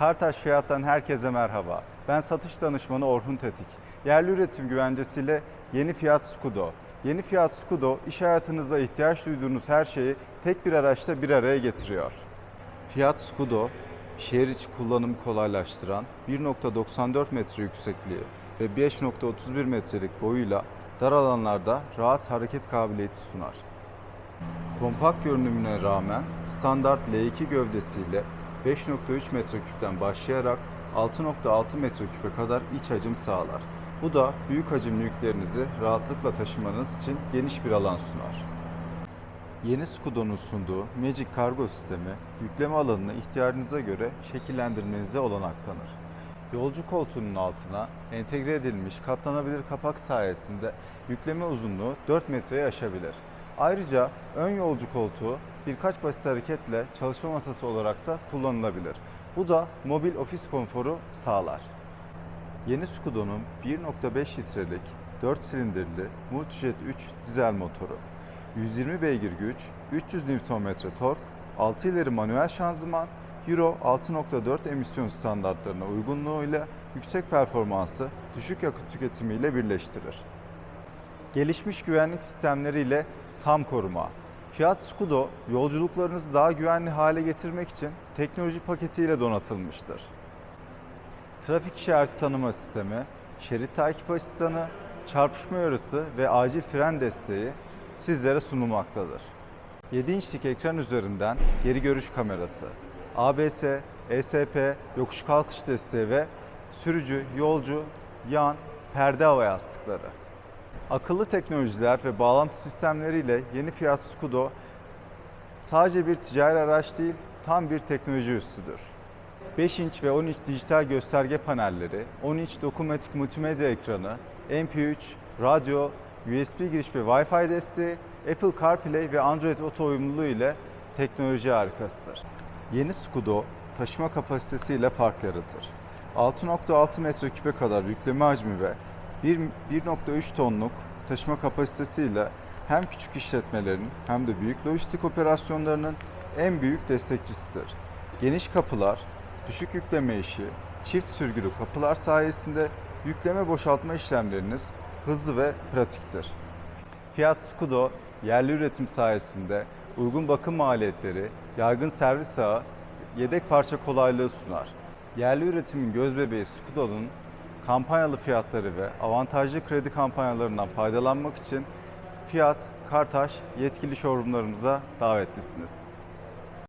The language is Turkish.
Kartaş Fiyat'tan herkese merhaba. Ben satış danışmanı Orhun Tetik. Yerli üretim güvencesiyle Yeni Fiyat Skudo. Yeni Fiyat Skudo, iş hayatınızda ihtiyaç duyduğunuz her şeyi tek bir araçta bir araya getiriyor. Fiat Scudo, şehir içi kullanımı kolaylaştıran 1.94 metre yüksekliği ve 5.31 metrelik boyuyla dar alanlarda rahat hareket kabiliyeti sunar. Kompakt görünümüne rağmen standart L2 gövdesiyle 5.3 metreküpten başlayarak 6.6 metreküpe kadar iç hacim sağlar. Bu da büyük hacimli yüklerinizi rahatlıkla taşımanız için geniş bir alan sunar. Yeni Scudo'nun sunduğu Magic Cargo sistemi yükleme alanını ihtiyacınıza göre şekillendirmenize olanak tanır. Yolcu koltuğunun altına entegre edilmiş katlanabilir kapak sayesinde yükleme uzunluğu 4 metreyi aşabilir. Ayrıca ön yolcu koltuğu birkaç basit hareketle çalışma masası olarak da kullanılabilir. Bu da mobil ofis konforu sağlar. Yeni Scudo'nun 1.5 litrelik 4 silindirli Multijet 3 dizel motoru, 120 beygir güç, 300 Nm tork, 6 ileri manuel şanzıman, Euro 6.4 emisyon standartlarına uygunluğuyla yüksek performansı düşük yakıt tüketimiyle birleştirir. Gelişmiş güvenlik sistemleriyle tam koruma. Fiat Scudo yolculuklarınızı daha güvenli hale getirmek için teknoloji paketiyle donatılmıştır. Trafik işareti tanıma sistemi, şerit takip asistanı, çarpışma uyarısı ve acil fren desteği sizlere sunulmaktadır. 7 inçlik ekran üzerinden geri görüş kamerası, ABS, ESP, yokuş kalkış desteği ve sürücü, yolcu, yan, perde hava yastıkları. Akıllı teknolojiler ve bağlantı sistemleriyle yeni Fiat Scudo sadece bir ticari araç değil, tam bir teknoloji üstüdür. 5 inç ve 10 inç dijital gösterge panelleri, 10 inç dokunmatik multimedya ekranı, MP3, radyo, USB giriş ve Wi-Fi desteği, Apple CarPlay ve Android Auto uyumluluğu ile teknoloji harikasıdır. Yeni Scudo taşıma kapasitesiyle fark yaratır. 6.6 metreküpe kadar yükleme hacmi ve 1 1.3 tonluk taşıma kapasitesiyle hem küçük işletmelerin hem de büyük lojistik operasyonlarının en büyük destekçisidir. Geniş kapılar, düşük yükleme işi, çift sürgülü kapılar sayesinde yükleme boşaltma işlemleriniz hızlı ve pratiktir. Fiat Scudo yerli üretim sayesinde uygun bakım maliyetleri, yaygın servis ağı, yedek parça kolaylığı sunar. Yerli üretimin gözbebeği Scudo'nun kampanyalı fiyatları ve avantajlı kredi kampanyalarından faydalanmak için Fiat Kartaş yetkili showroomlarımıza davetlisiniz.